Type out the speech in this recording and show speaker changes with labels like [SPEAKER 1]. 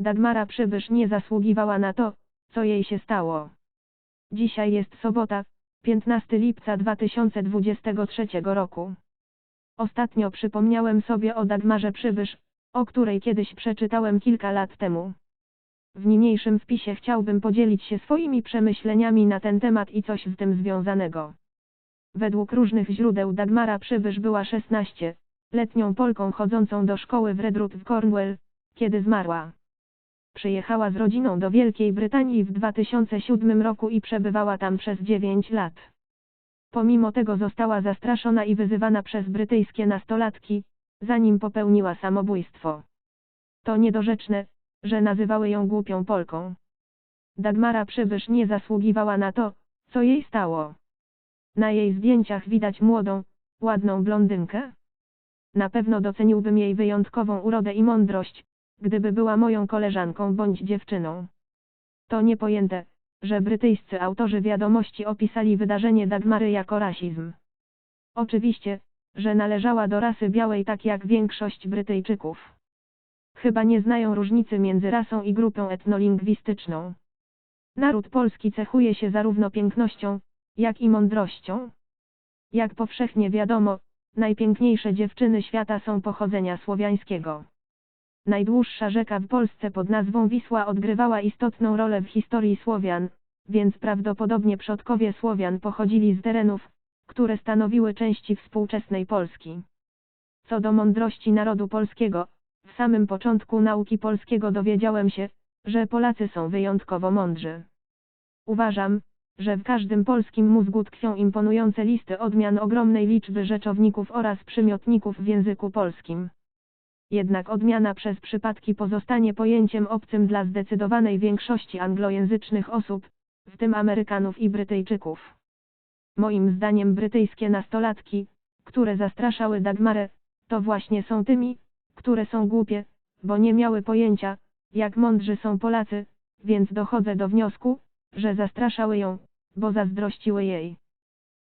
[SPEAKER 1] Dagmara Przybysz nie zasługiwała na to, co jej się stało. Dzisiaj jest sobota, 15 lipca 2023 roku. Ostatnio przypomniałem sobie o Dagmarze Przybysz, o której kiedyś przeczytałem kilka lat temu. W niniejszym wpisie chciałbym podzielić się swoimi przemyśleniami na ten temat i coś z tym związanego. Według różnych źródeł Dagmara Przybysz była 16-letnią Polką chodzącą do szkoły w Redruth w Cornwall, kiedy zmarła. Przyjechała z rodziną do Wielkiej Brytanii w 2007 roku i przebywała tam przez 9 lat. Pomimo tego została zastraszona i wyzywana przez brytyjskie nastolatki, zanim popełniła samobójstwo. To niedorzeczne, że nazywały ją głupią Polką. Dagmara Przybysz nie zasługiwała na to, co jej stało. Na jej zdjęciach widać młodą, ładną blondynkę. Na pewno doceniłbym jej wyjątkową urodę i mądrość, gdyby była moją koleżanką bądź dziewczyną. To niepojęte, że brytyjscy autorzy wiadomości opisali wydarzenie Dagmary jako rasizm. Oczywiście, że należała do rasy białej tak jak większość Brytyjczyków. Chyba nie znają różnicy między rasą i grupą etnolingwistyczną. Naród polski cechuje się zarówno pięknością, jak i mądrością. Jak powszechnie wiadomo, najpiękniejsze dziewczyny świata są pochodzenia słowiańskiego. Najdłuższa rzeka w Polsce pod nazwą Wisła odgrywała istotną rolę w historii Słowian, więc prawdopodobnie przodkowie Słowian pochodzili z terenów, które stanowiły części współczesnej Polski. Co do mądrości narodu polskiego, w samym początku nauki polskiego dowiedziałem się, że Polacy są wyjątkowo mądrzy. Uważam, że w każdym polskim mózgu tkwią imponujące listy odmian ogromnej liczby rzeczowników oraz przymiotników w języku polskim. Jednak odmiana przez przypadki pozostanie pojęciem obcym dla zdecydowanej większości anglojęzycznych osób, w tym Amerykanów i Brytyjczyków. Moim zdaniem brytyjskie nastolatki, które zastraszały Dagmarę, to właśnie są tymi, które są głupie, bo nie miały pojęcia, jak mądrzy są Polacy, więc dochodzę do wniosku, że zastraszały ją, bo zazdrościły jej.